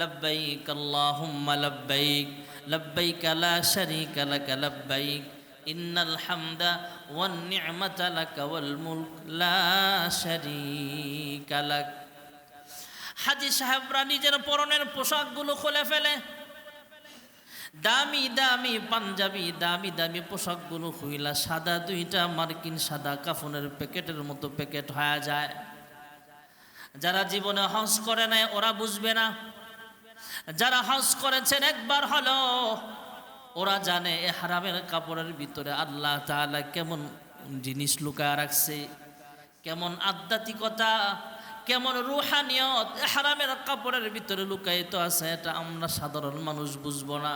لبيك اللهم لبيك لبيك لا شريك لك لبيك إن الحمد والنعمة لك والملك لا شريك لك হাজি সাহেবরা নিজের পরনের পোশাকগুলো খুলে ফেলে দামি দামি পাঞ্জাবি দামি দামি পোশাকগুলো হইলা সাদা দুইটা মার্কিন সাদা কাফনের প্যাকেটের মতো প্যাকেট হয়ে যায় যারা জীবনে হজ করে নাই ওরা বুঝবে না যারা হজ করেছেন, একবার হলো। ওরা জানে এ হারামের কাপড়ের ভিতরে আল্লাহ তাআলা কেমন জিনিস লুকায় রাখছে, কেমন আধ্যাত্মিকতা, কেমন রুহানিয়ত হারামের কাপড়ের ভিতরে লুকায়িত আছে, এটা আমরা সাধারণ মানুষ বুঝব না।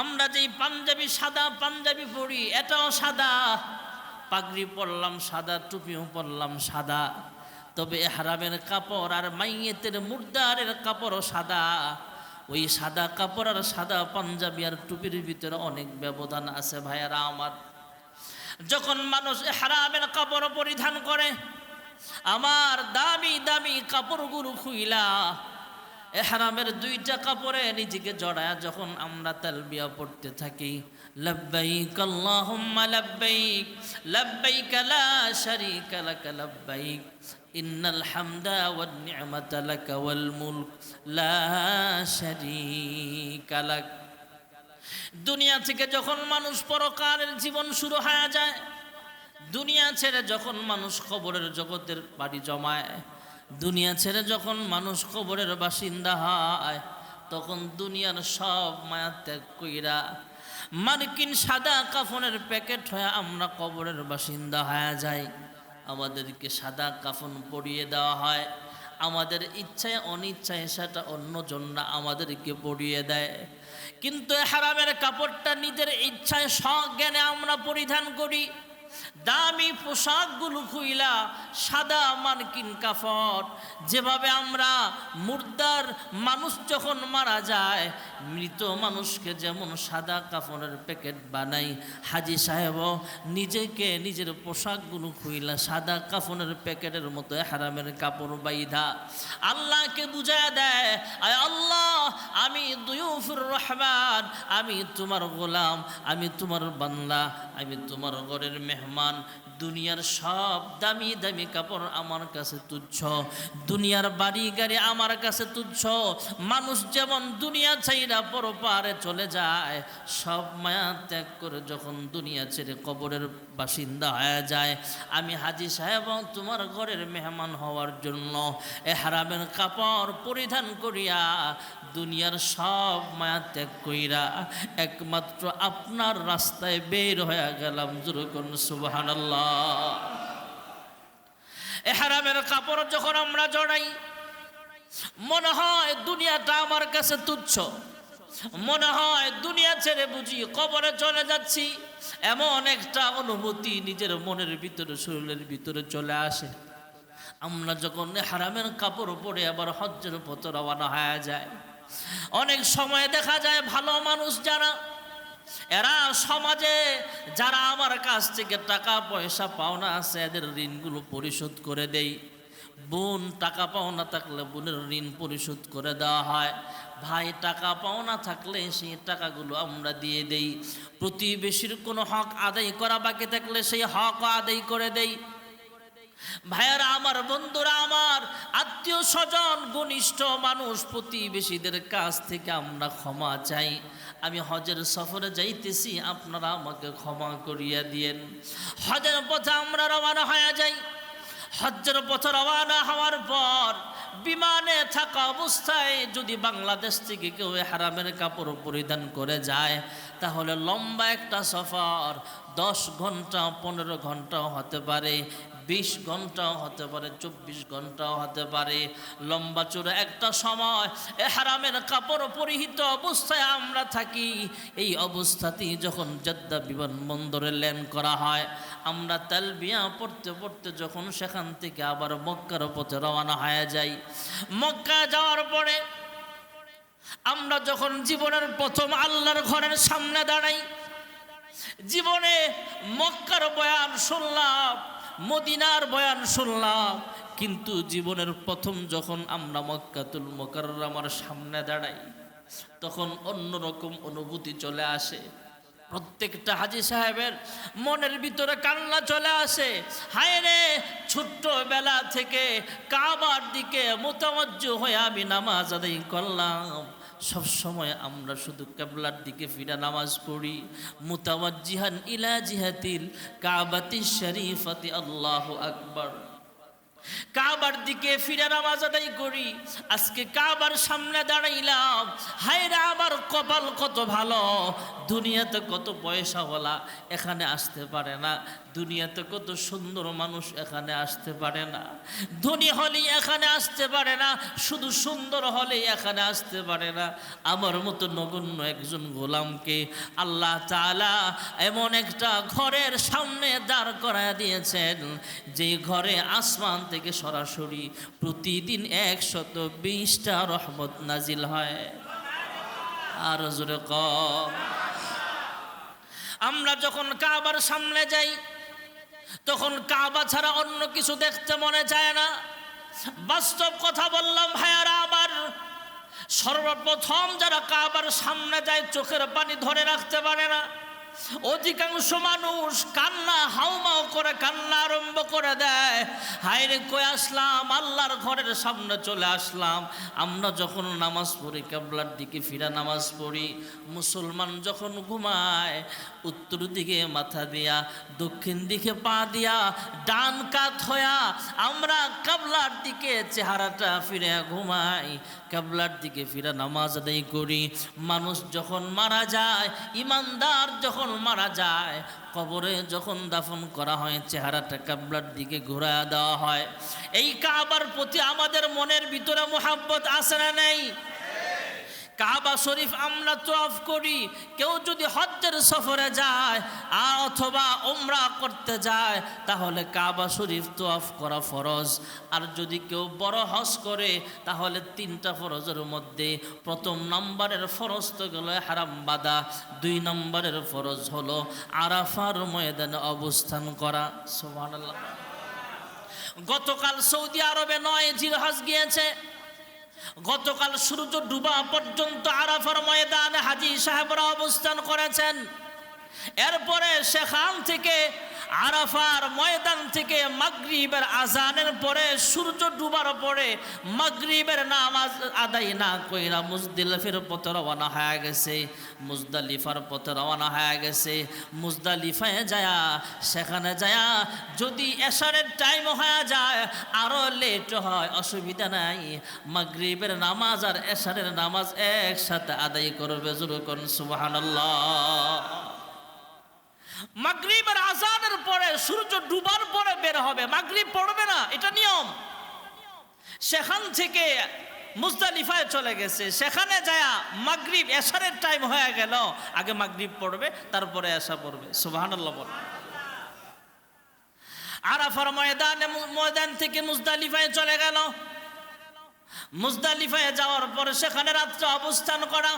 আমরা যেই পাঞ্জাবি সাদা পাঞ্জাবি পরি, এটাও সাদা। পাগড়ি পরলাম সাদা, টুপিও পরলাম সাদা। তবে এ হারামের কাপড় আর মাইয়েতের মুর্দারের কাপড়ও সাদা। ওই সাদা কাপড় আর সাদা পাঞ্জাবি আর টুপির ভিতরে অনেক ব্যবধান আছে ভাইয়ারা আমার। যখন মানুষ এ হারামের কাপড় পরিধান করে, আমার দামি দামি কাপড়গুলো খুইলা এহারামের দুইটা কাপড়ে নিজেকে জড়ায় যখন আমরা তালবিয়া পড়তে থাকি, লব্বাইক আল্লাহুম্মা লব্বাইক লব্বাইক লা শারীকা লাক লব্বাইক। ওয়ান নি'মাতা লাক ওয়াল মুলক, লা শারীকা লাক। দুনিয়া থেকে যখন মানুষ পরকালের জীবন শুরু হয়ে যায়, দুনিয়া ছেড়ে যখন মানুষ খবরের জগতের বাড়ি জমায়, দুনিয়া ছেড়ে যখন মানুষ কবরের বাসিন্দা হয়, তখন দুনিয়ার সব মায়া ত্যাগ কইরা মার্কিন সাদা কাফনের প্যাকেট হয়ে আমরা কবরের বাসিন্দা হয়ে যাই। আমাদেরকে সাদা কাফন পরিয়ে দেওয়া হয়। আমাদের ইচ্ছায় অনিচ্ছায় সেটা অন্যজনরা আমাদেরকে পরিয়ে দেয়। কিন্তু হারামের কাপড়টা নিজের ইচ্ছায় সজ্ঞানে আমরা পরিধান করি। দামি পোশাকগুলো খুইলা সাদা মার্কিন কাফট যেভাবে আমরা মুর্দার মানুষ যখন মারা যায় মৃত মানুষকে যেমন সাদা কাপড়ের প্যাকেট বানাই, হাজি সাহেব, নিজেকে নিজের পোশাকগুলো খুইলা সাদা কাফনের প্যাকেটের মতো হারামের কাপড় বাইধা। আল্লাহকে বুঝায় দেয়, আয় আল্লাহ, আমি দুয়ুফুর রহমান, আমি তোমার গোলাম, আমি তোমার বান্দা, আমি তোমার ঘরের মেহমান। দুনিয়ার সব দামি দামি কাপড় আমার কাছে তুচ্ছ, দুনিয়ার বাড়ি গাড়ি আমার কাছে তুচ্ছ। মানুষ যেমন দুনিয়া ছাইরা পরপারে চলে যায়। সব মায়া ত্যাগ করে যখন দুনিয়া ছেড়ে কবরের বাসিন্দা হয়ে যায়, আমি হাজি সাহেব তোমার ঘরের মেহমান হওয়ার জন্য এ হারামের কাপড় পরিধান করিয়া দুনিয়ার সব মায়া ত্যাগ কইরা একমাত্র আপনার রাস্তায় বের হয়ে গেলাম। জুরুকুন সুবহানাল্লাহ। এ হারামের কাপড় যখন আমরা জড়াই, মনে হয় দুনিয়াটা আমার কাছে তুচ্ছ। মনে হয় দুনিয়া ছেড়ে বুঝি কবরে চলে যাচ্ছি। এমন একটা অনুভূতি নিজের মনের ভিতরে, শরীরের ভিতরে চলে আসে। আমরা যখন হারামের কাপড় পরে আবার হজ্জের পথ রওনা হয়ে যায় অনেক সময় দেখা যায় ভালো মানুষ যারা, এরা সমাজে যারা আমার কাছ থেকে টাকা পয়সা পাওনা আছে, এদের ঋণগুলো পরিশোধ করে দেই। বোন টাকা পাওনা থাকলে বোনের ঋণ পরিশোধ করে দেওয়া হয়। ভাই, টাকা পাওনা থাকলে সেই টাকাগুলো আমরা দিয়ে দেই। প্রতিবেশীর কোনো হক আদায় করা বাকি থাকলে সেই হক আদায় করে দেই। ভাইয়ারা আমার, বন্ধুরা আমার আত্মীয় স্বজন ঘনিষ্ঠ মানুষ, প্রতিবেশীদের কাছ থেকে আমরা ক্ষমা চাই। আমি হজের সফরে যাইতেছি, আপনারা আমাকে ক্ষমা করিয়া দিয়েন। হজের পথে আমরা রওনা হয়ে যাই। হজ্জের পথে রওনা হওয়ার পর বিমানে থাকা অবস্থায় যদি বাংলাদেশ থেকে কেউ হারামের কাপড় পরিধান করে যায়, তাহলে লম্বা একটা সফর, দশ ঘণ্টা, পনেরো ঘন্টাও হতে পারে। বিশ ঘন্টাও হতে পারে, চব্বিশ ঘন্টাও হতে পারে। লম্বা চূড়া একটা সময় এ হারামের কাপড় পরিহিত অবস্থায় আমরা থাকি। এই অবস্থাতেই যখন জদ্দা বিমানবন্দরে ল্যান্ড করা হয়, আমরা তালবিয়া পড়তে পড়তে যখন সেখান থেকে আবার মক্কার পথে রওনা হয়ে যাই। মক্কা যাওয়ার পরে আমরা যখন জীবনের প্রথম আল্লাহর ঘরের সামনে দাঁড়াই, জীবনে মক্কার বয়ান শুনলাম মদিনার বয়ান শুনলাম, কিন্তু জীবনের প্রথম যখন আমরা মক্কাতুল মোকাররমার সামনে দাঁড়াই, তখন অন্যরকম অনুভূতি চলে আসে। প্রত্যেকটা হাজি সাহেবের মনের ভিতরে কান্না চলে আসে। হায় রে, ছোট্টবেলা থেকে কাবার দিকে মোতামজ্জ হয়ে আমি নামাজ আদায় করলাম। সব সময় আমরা শুধু কেবলার দিকে ফিরা নামাজ পড়ি। মুতাওয়াজ্জিহান ইলা জিহাতিল কাবাতি শরীফাতি আল্লাহ আকবার। কাবার দিকে ফিরে নামাজ আদায় করি। আজকে কাবার সামনে দাঁড়াইলাম। হায়রা আমার কপাল কত ভালো। দুনিয়াতে কত পয়সাওয়ালা এখানে আসতে পারে না। দুনিয়াতে কত সুন্দর মানুষ এখানে আসতে পারে না। ধনী হলেই এখানে আসতে পারে না। শুধু সুন্দর হলেই এখানে আসতে পারে না। আমার মতো নগণ্য একজন গোলামকে আল্লাহ তাআলা এমন একটা ঘরের সামনে দাঁড় করায় দিয়েছেন। যে ঘরে আসমান থেকে সরাসরি প্রতিদিন একশত বিশটা রহমত নাজিল হয়। আর জোরে কম আমরা যখন কাবার সামনে যাই, তখন কাবা ছাড়া অন্য কিছু দেখতে মনে চায় না। বাস্তব কথা বললাম, ভাইয়ারা, আমার সর্বপ্রথম যারা কাবার সামনে যায়, চোখের পানি ধরে রাখতে পারে না। অধিকাংশ মানুষ কান্না হাউমাও করে কান্না আরম্ভ করে দেয়। হায়রে, কই আসলাম? আল্লাহর ঘরের সামনে চলে আসলাম। আমরা যখন নামাজ পড়ি, কেবলার দিকে ফিরা নামাজ পড়ি, মুসলমান যখন ঘুমায়, উত্তর দিকে মাথা দিয়া, দক্ষিণ দিকে পা দিয়া, ডান কাত হয়া আমরা কাবলার দিকে চেহারাটা ফিরে ঘুমাই। কাবলার দিকে ফিরে নামাজ আদায় করি। মানুষ যখন মারা যায়, ইমানদার যখন মারা যায় কবরে যখন দাফন করা হয়, চেহারাটা কাবলার দিকে ঘুরা দেওয়া হয়। এই কাবার প্রতি আমাদের মনের ভিতরে মোহাব্বত আসে না নেই? কাবা শরীফ আমরা তোয়াফ করি। কেউ যদি হজ্জের সফরে যায় আর অথবা ওমরা করতে যায়, তাহলে কাবা শরীফ তোয়াফ করা ফরজ। আর যদি কেউ বড় হজ করে, তাহলে তিনটা ফরজের মধ্যে প্রথম নম্বরের ফরজ তো গেল হারাম বাদা, দুই নম্বরের ফরজ হলো আরাফার ময়দানে অবস্থান করা। সুবহানাল্লাহ। গতকাল সৌদি আরবে নয় জিরহাজ গিয়েছে। গতকাল সূর্য ডুবা পর্যন্ত আরাফার ময়দানে হাজি সাহেবরা অবস্থান করেছেন। এরপরে সেখান থেকে আরাফার ময়দান থেকে মাগরিবের আজানের পরে সূর্য ডুবার পরে মাগরিবের নামাজ আদায় না কইরা মুজদিলিফের পথে রওনা হয়ে গেছে, মুজদালিফার পথে রওনা হয়ে গেছে। মুজদালিফায় যায়া, সেখানে যায়া যদি এশারের টাইম হয়ে যায় আরও লেট হয়, অসুবিধা নাই। মাগরিবের নামাজ আর এশারের নামাজ একসাথে আদায় করবে জুরুকন, সুবহানাল্লাহ। মাগরিবের আজানের পরে সূর্য ডুবার পরে বের হবে। মাগরিব পড়বে না, এটা নিয়ম। সেখান থেকে মুজদালিফায় চলে গেছে। সেখানে যায়া মাগরিব, এশারের টাইম হয়ে গেল। আগে মাগরিব পড়বে, তারপরে এশা পড়বে। সুবহানাল্লাহ বল। আরাফার ময়দানে, ময়দান থেকে মুজদালিফায় চলে গেল। মুজদালিফায় যাওয়ার পরে সেখানে রাত্রে অবস্থান করা।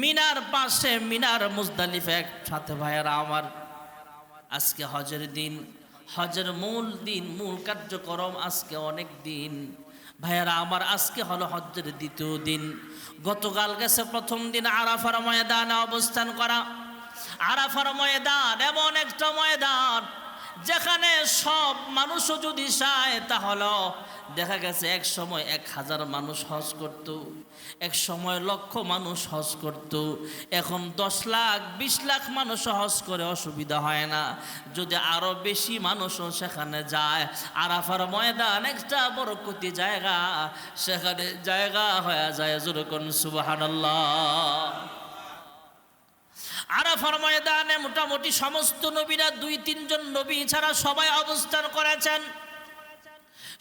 মিনার পাশে মিনার মুজদালিফা একসাথে ভাইয়ারা আমার। আজকে হজের দিন, হজের মূল দিন, মূল কার্যক্রম আজকে অনেক দিন। ভাইয়ারা আমার আজকে হলো হজ্জের দ্বিতীয় দিন। গতকাল গেছে প্রথম দিন আরাফার ময়দানে অবস্থান করা। আরাফার ময়দান, এমন একটা ময়দান যেখানে সব মানুষও যদি চায়, তাহলে দেখা গেছে এক সময় এক হাজার মানুষ হজ করত, এক সময় লক্ষ মানুষ হজ করত। এখন দশ লাখ, বিশ লাখ মানুষ হজ করে অসুবিধা হয় না। যদি আরও বেশি মানুষও সেখানে যায়, আরাফার ময়দান একটা বরকতি জায়গা, সেখানে জায়গা হয়ে যায় যেরকম সুবাহান্লাহ আরাফার ময়দানে মোটামুটি সমস্ত নবীরা দুই, তিনজন নবী ছাড়া সবাই অবস্থান করেছেন।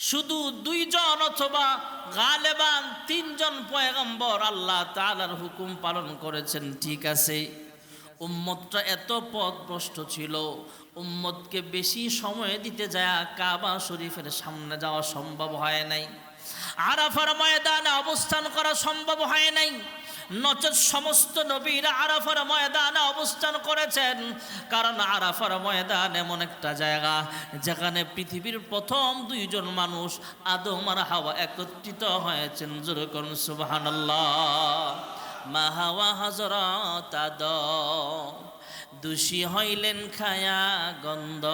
শুধু দুইজন অথবা গালেবান তিনজন পয়গম্বর আল্লাহ তাআলার হুকুম পালন করেছেন, ঠিক আছে। উম্মতটা এত পথভ্রষ্ট ছিল, উম্মতকে বেশি সময় দিতে যায় কাবা শরীফের সামনে যাওয়া সম্ভব হয় নাই। আরাফার ময়দানে অবস্থান করা সম্ভব হয় নাই। নচেত সমস্ত নবীরা আরাফার ময়দানে অবস্থান করেছেন। কারণ আরাফার ময়দান এমন একটা জায়গা যেখানে পৃথিবীর প্রথম দুইজন মানুষ, আদম আর হাওয়া একত্রিত হয়েছেন। যেরকম সুবহানাল্লাহ। মা হাওয়া হজরত আদম, দোষী হইলেন খায়া গন্ধ।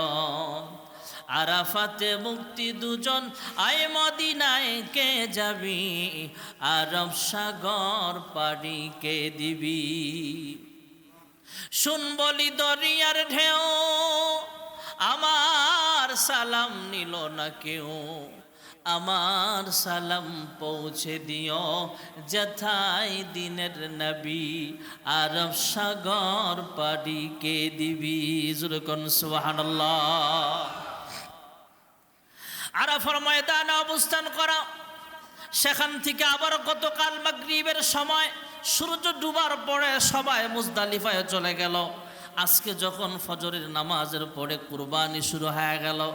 আরাফাতে মুক্তি দুজন, আয় মদিনায় কে যাবি? আরব সাগর পাড়ি কে দিবি? শুন বলি দরিয়ার ঢেউ, আমার সালাম নিল না কেউ। আমার সালাম পৌঁছে দিও যথাই দিনের নবী। আরব সাগর পাড়ি কে দিবি? জুরকন সুবহানাল্লাহ। আরাফার ময়দানে অবস্থান করা। সেখান থেকে আবার গতকাল মাগরিবের সময় সূর্য ডুবার পরে সবাই মুজদালিফায় চলে গেল। আজকে যখন ফজরের নামাজের পরে কুরবানি শুরু হয়ে গেল।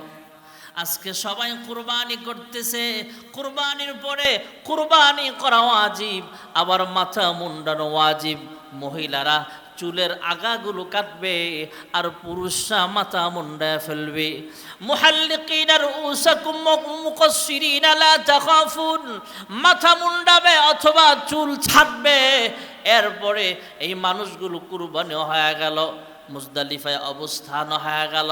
আজকে সবাই কুরবানি করতেছে। কুরবানির পরে কুরবানি করা ওয়াজিব, আবার মাথা মুন্ডানো ওয়াজিব। মহিলারা চুলের আগাগুলো কাটবে আর পুরুষরা মাথা মুন্ডায় ফেলবে। মাথা মুন্ডাবে অথবা চুল ছাড়বে। এরপরে এই মানুষগুলো কুরবানি হয়ে গেল, মুজদালিফায় অবস্থান হয়ে গেল।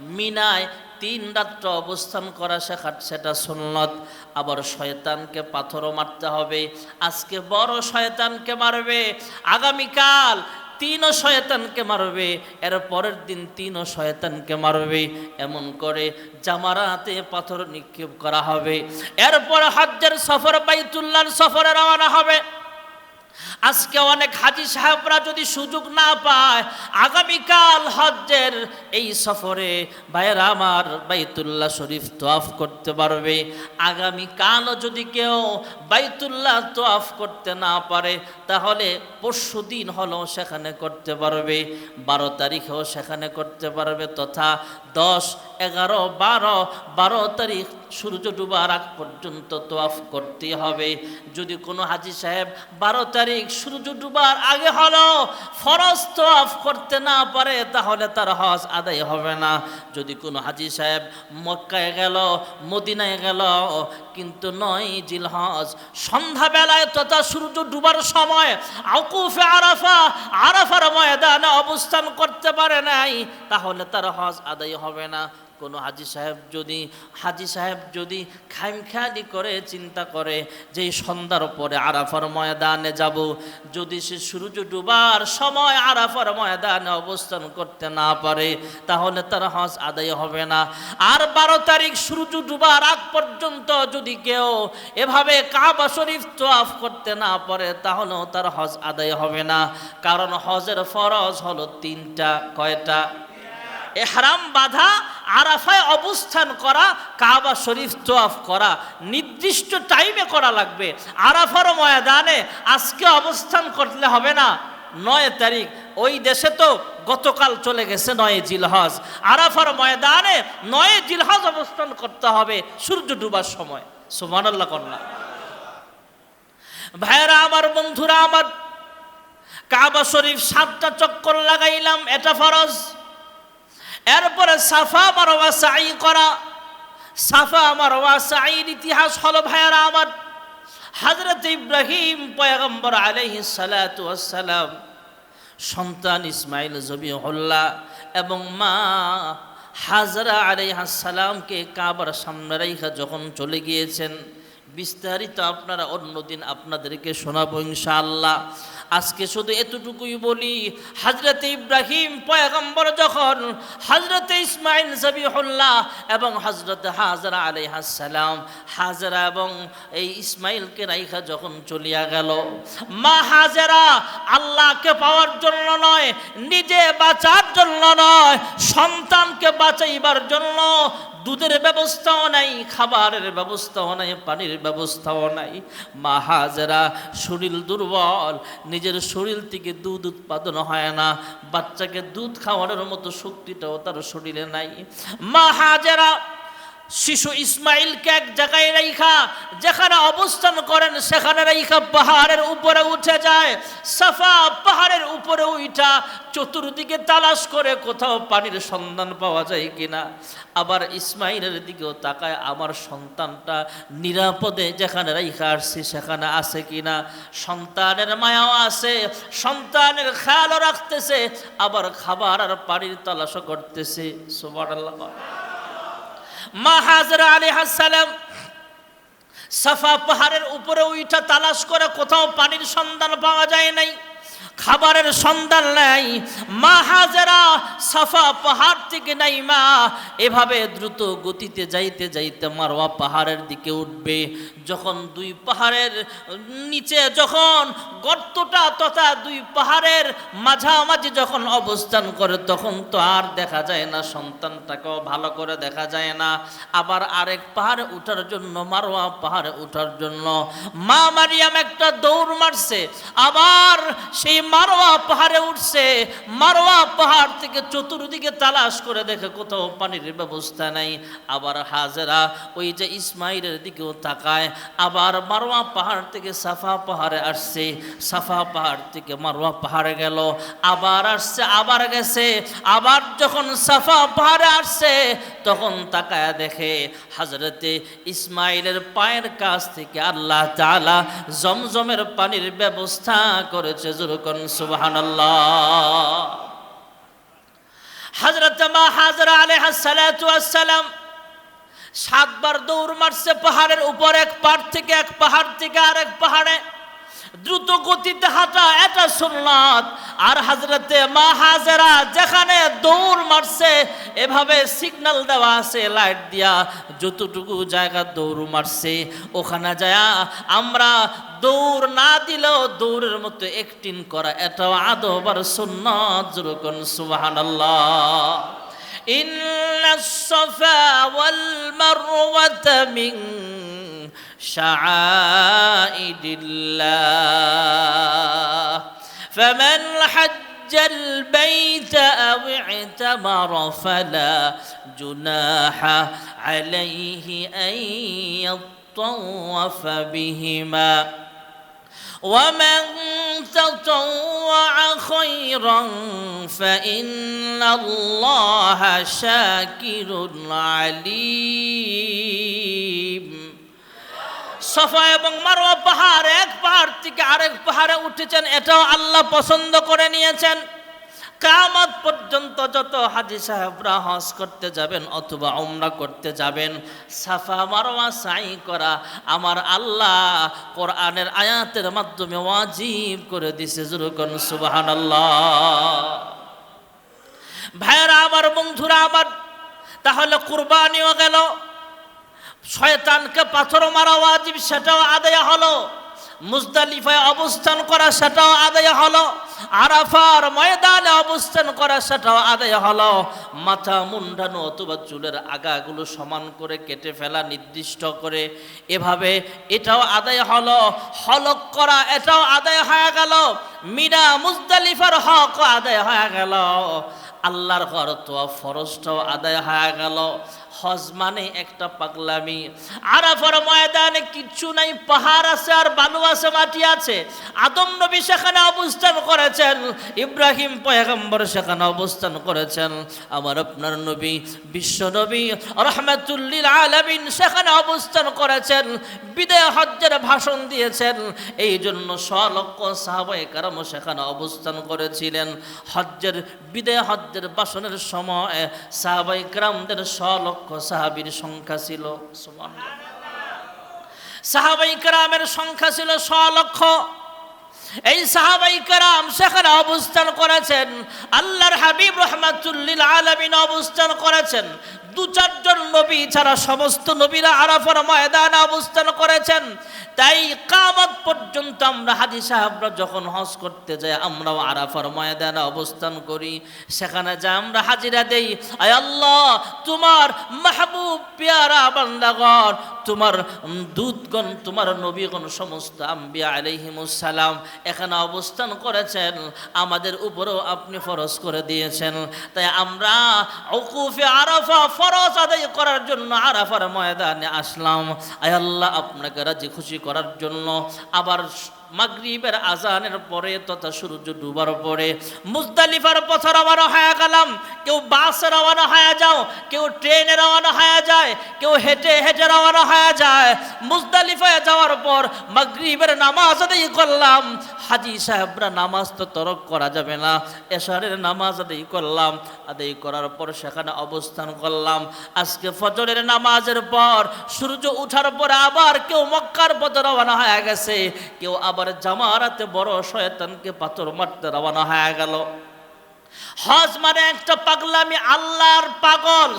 মিনায় তিন রাত্র অবস্থান করা শেখার সেটা সুন্নত। আবার শয়তানকে পাথরও মারতে হবে। আজকে বড় শয়তানকে মারবে। আগামীকাল তিনও শয়তানকে মারবে, এর পরের দিন তিনও শয়তানকে মারবে। এমন করে জামারাতে পাথর নিক্ষেপ করা হবে। এরপর হজ্জের সফর, বাইতুল্লাহর সফরে রওনা হবে। আজকে অনেক হাজি সাহেবরা যদি সুযোগ না পায়, আগামীকাল হজ্জের এই সফরে ভাইয়েরা আমার বাইতুল্লাহ শরীফ তোয়াফ করতে পারবে। আগামীকালও যদি কেউ বাইতুল্লাহ তোয়াফ করতে না পারে, তাহলে পরশু দিন হলেও সেখানে করতে পারবে, বারো তারিখেও সেখানে করতে পারবে, তথা দশ, এগারো, বারো বারো তারিখ সূর্য ডুবার আগ পর্যন্ত তোয়াফ করতে হবে। যদি কোনো হাজি সাহেব বারো তারিখ সূর্য ডুবার আগে হলো ফরজ তোয়াফ করতে না পারে, তাহলে তার হজ আদায় হবে না। যদি কোনো হাজি সাহেব মক্কায় গেল, মদিনায় গেল, কিন্তু নয় জিল হজ সন্ধ্যাবেলায় তথা সূর্য ডুবার সময় আকুফে আরাফা, আরাফার ময়দানে অবস্থান করতে পারে নাই, তাহলে তার হজ আদায় হবে না। কোনো হাজি সাহেব যদি, হাজি সাহেব যদি খামখেয়ালি করে, চিন্তা করে যে সন্ধ্যার পরে আরাফার ময়দানে যাব। যদি সে সূর্য ডুবার সময় আরাফার ময়দানে অবস্থান করতে না পারে, তাহলে তার হজ আদায় হবে না। আর বারো তারিখ সূর্য ডুবার আগ পর্যন্ত যদি কেউ এভাবে কাবা শরীফ তোয়াফ করতে না পারে, তাহলেও তার হজ আদায় হবে না। কারণ হজের ফরজ হলো তিনটা, কয়টা? এহরাম বাধা, আরাফায় অবস্থান করা, কাবা শরীফ তোয়াফ করা, নির্দিষ্ট টাইমে করা লাগবে। আরাফার ময়দানে আজকে অবস্থান করলে হবে না। নয় তারিখ, ওই দেশে তো গতকাল চলে গেছে নয় জিলহজ। আরাফার ময়দানে নয় জিলহজ অবস্থান করতে হবে, সূর্য ডুবার সময়। সুমানাল্লাহ কন্যা। ভাইয়েরা, আমার বন্ধুরা, আমার কাবা শরীফ সাতটা চক্কর লাগাইলাম, এটা ফরজ। এরপরে সাফা মারওয়া সাই করা। সাফা মারওয়া সাইর ইতিহাস হলো, ভাইয়ারা আমার। হজরত ইব্রাহিম পয়গম্বর আলহি সালাম সন্তান ইসমাইল জবিউল্লাহ এবং মা হাজরা আলাইহাসালামকে কাবার সামনে রেখা যখন চলে গিয়েছেন, বিস্তারিত আপনারা অন্যদিন আপনাদেরকে শোনাবো ইনশাআল্লাহ। আজকে শুধু এতটুকুই বলি, হজরত ইব্রাহিম পয়গম্বর যখন হজরত ইসমাইল জবিহুল্লাহ এবং হজরত হাজরা আলাইহাসালাম হাজরা এবং এই ইসমাইলকে রাইখা যখন চলিয়া গেল, মা হাজরা আল্লাহকে পাওয়ার জন্য নয়, নিজে বাঁচার জন্য নয়, সন্তানকে বাঁচাইবার জন্য দুধের ব্যবস্থাও নাই, খাবারের ব্যবস্থাও নাই, পানির ব্যবস্থাও নাই। মা হাজেরা শরীর দুর্বল, নিজের শরীর থেকে দুধ উৎপাদন হয় না। বাচ্চাকে দুধ খাওয়ানোর মতো শক্তিটাও তার শরীরে নাই। মা হাজরা শিশু ইসমাইলকে এক জায়গায় রাইখা, যেখানে অবস্থান করেন, সেখানে রাইখা পাহাড়ের উপরে উঠে যায়। সাফা পাহাড়ের উপরে উঠা চতুর্দিকে তালাশ করে কোথাও পানির সন্ধান পাওয়া যায় কিনা। আবার ইসমাইলের দিকেও তাকায়, আমার সন্তানটা নিরাপদে যেখানে রাইখা আসছি, সেখানে আছে কিনা। সন্তানের মায়াও আছে, সন্তানের খেয়ালও রাখতেছে, আবার খাবার আর পানির তালাশও করতেছে। সুবহানাল্লাহ। মা হাজরা আলী হাসালাম সাফা পাহাড়ের উপরে উইঠা তালাশ করে কোথাও পানির সন্ধান পাওয়া যায় নাই। খাবারের সন্ধান নাই। মা হাজেরা সাফা পাহাড় থেকে নাই মা। এভাবে দ্রুত গতিতে যাইতে যাইতে মারোয়া পাহাড়ের দিকে উঠবে। যখন দুই পাহাড়ের নিচে যখন গর্তটা তথা দুই পাহাড়ের মাঝামাঝি যখন অবস্থান করে, তখন তো আর দেখা যায় না, সন্তানটাকেও ভালো করে দেখা যায় না। আবার আরেক পাহাড়ে উঠার জন্য মারোয়া পাহাড়ে উঠার জন্য। মা মারিয়াম একটা দৌড় মারছে। আবার সেই মারোয়া পাহাড়ে উঠছে, মারোয়া পাহাড় থেকে চতুর্দিকে তালাশ করে দেখে কোথাও পানির ব্যবস্থা নাই। আবার হাজেরা ওই যে ইসমাইলের দিকেও তাকায়, আবার মারোয়া পাহাড় থেকে সাফা পাহাড়ে আসছে, সাফা পাহাড় থেকে মারোয়া পাহাড়ে গেল, আবার আসছে, আবার গেছে, আবার যখন সাফা পাহাড়ে আসছে, তখন তাকায় দেখে হাজরতে ইসমাইলের পায়ের কাছ থেকে আল্লাহ তাআলা জমজমের পানির ব্যবস্থা করেছে। হজরত মা হাজরা সাতবার দৌড় মারছে পাহাড়ের উপর, এক পাহাড় থেকে এক পাহাড় থেকে আরেক পাহাড়ে। দ্রুত গতিতে হাঁটা, এটা সুন্নাত। আর হাজরতে মা হাজেরা যেখানে দৌড় মারছে, এভাবে সিগন্যাল দেওয়া আছে, লাইট দিয়া, যতটুকু জায়গা দৌড় মারছে, ওখানে যায় আমরা দৌড় না দিলেও দৌড়ের মতো একটিন করা এটাও আদব আর সুন্নাত যেরকম সুবহানাল্লাহ إن الصفا والمروة من شعائر الله فمن حج البيت أو اعتمر فلا جناح عليه أن يطوف بهما ومن تطوع خيرا فإن الله شاكر عليم সফা এবং মারোয়া পাহাড় এক পাহাড় থেকে আরেক পাহাড়ে উঠেছেন এটাও আল্লাহ পছন্দ করে নিয়েছেন কামত পর্যন্ত যত হাজি সাহেবরা হজ করতে যাবেন অথবা উমরা করতে যাবেন, সাফা মারোয়া সাই করা আমার আল্লাহ কোরআনের আয়াতের মাধ্যমে ওয়াজিব করে দিছে জুরুকন সুবাহান আল্লাহ ভাইয়েরা, আমার বন্ধুরা, আমার তাহলে কুরবানিও গেল, শয়তানকে পাথর মারা ওয়াজিব, সেটাও আদায় হলো, মুজদালিফায় অবস্থান করা, সেটাও আদায় হলো আরাফার ময়দানে অবস্থান করা সেটাও আদায় হলো। মাথা মুন্ডানো অথবা চুলের আগাগুলো সমান করে কেটে ফেলা, নির্দিষ্ট করে। এভাবে এটাও আদায় হলো। হলক করা, এটাও আদায় হয়ে গেল। মিনা মুজদালিফার হক আদায় হয়ে গেল। আল্লাহর ঘর তো ফরজটাও আদায় হয়ে গেল। হজ মানে একটা পাগলামি। আরাফার ময়দানে কিচ্ছু নাই, পাহাড় আছে আর বালু আছে, মাটি আছে। আদম নবী সেখানে অবস্থান করেছেন, ইব্রাহিম পয়গম্বর সেখানে অবস্থান করেছেন। আমার আপনার নবী, বিশ্ব নবী, রহমাতুল্লিল আলামিন সেখানে অবস্থান করেছেন, বিদায় হজ্জের ভাষণ দিয়েছেন। এই জন্য স্বলক্ষ সাহাবাই কারাম সেখানে অবস্থান করেছিলেন। হজ্জের, বিদায় হজ্জের ভাষণের সময় সাহাবাই কারামদের স্বলক্ষ সাহাবীর সংখ্যা ছিল। সাহাবাই কারামের সংখ্যা ছিল ছ লক্ষ এই সাহাবাই কারাম সেখানে অবস্থান করেছেন, আল্লাহর হাবিব রহমাতুল্লিল আলমিন অবস্থান করেছেন দু চারজন নবী ছাড়া সমস্ত নবীরা আরাফার ময়দানে অবস্থান করেছেন। তাই কামত পর্যন্ত আমরা হাজি সাহেবরা যখন হজ করতে যাই আমরাও আরাফার ময়দানে অবস্থান করি। সেখানে যা আমরা হাজিরা দেই আয় আল্লাহ তোমার মাহবুব পেয়ারা বান্দাগণ তোমার উম, দূতগণ তোমার নবীগণ সমস্ত আম্বিয়া আলাইহিমুসালাম এখানে অবস্থান করেছেন। আমাদের উপরেও আপনি ফরজ করে দিয়েছেন। তাই আমরা উকুফে আরাফা ফরজ আদায় করার জন্য আরাফার ময়দানে আসলাম। আয় আল্লাহ আপনাকে রাজি খুশি করার জন্য আবার মাগরিবের আজানের পরে তথা সূর্য ডুবার পরে, মুজদালিফার পথে রওনা হয়ে গেলাম। কেউ বাসে রওনা হয়ে যাও, কেউ ট্রেনে রওনা হয়ে যায়, কেউ হেঁটে হেঁটে রওনা হয়ে যায়। মুজদালিফায় যাওয়ার পর মাগরিবের নামাজ আদায় করলাম। হাজি সাহেবরা নামাজ তো তরক করা যাবে না। এশারের নামাজ আদায় করলাম। আদায় করার পর সেখানে অবস্থান করলাম। আজকে ফজরের নামাজের পর সূর্য উঠার পর আবার কেউ মক্কার পথে রওনা হয়ে গেছে। কেউ আবার জামারাতে বড় শয়তানকে পাথর মারতে রওনা হয়ে গেল। হজ মানে একটা পাগলামি আল্লাহর পাগল